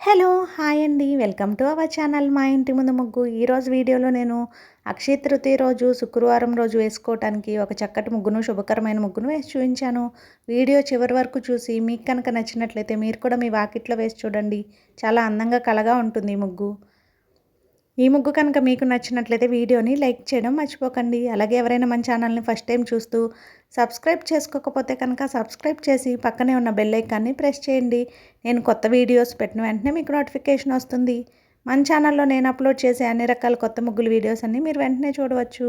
Hello hi అండి. Welcome to our channel మా ఇంటి ముందు ముగ్గు. ఈరోజు వీడియోలో నేను అక్షయ తృతీయ రోజు శుక్రవారం రోజు వేసుకోవటానికి ఒక చక్కటి ముగ్గును శుభకరమైన ముగ్గును వేసి చూపించాను. వీడియో చివరి వరకు చూసి మీకు కనుక నచ్చినట్లయితే మీరు కూడా మీ వాకిట్లో వేసి చూడండి. చాలా అందంగా కలగా ఉంటుంది ఈ ముగ్గు. ఈ ముగ్గు కనుక మీకు నచ్చినట్లయితే వీడియోని లైక్ చేయడం మర్చిపోకండి. అలాగే ఎవరైనా మన ఛానల్ని ఫస్ట్ టైం చూస్తూ సబ్స్క్రైబ్ చేసుకోకపోతే కనుక సబ్స్క్రైబ్ చేసి పక్కనే ఉన్న బెల్ ఐకాన్ని ప్రెస్ చేయండి. నేను కొత్త వీడియోస్ పెట్టిన వెంటనే మీకు నోటిఫికేషన్ వస్తుంది. మన ఛానల్లో నేను అప్లోడ్ చేసే అన్ని రకాల కొత్త ముగ్గులు వీడియోస్ అన్నీ మీరు వెంటనే చూడవచ్చు.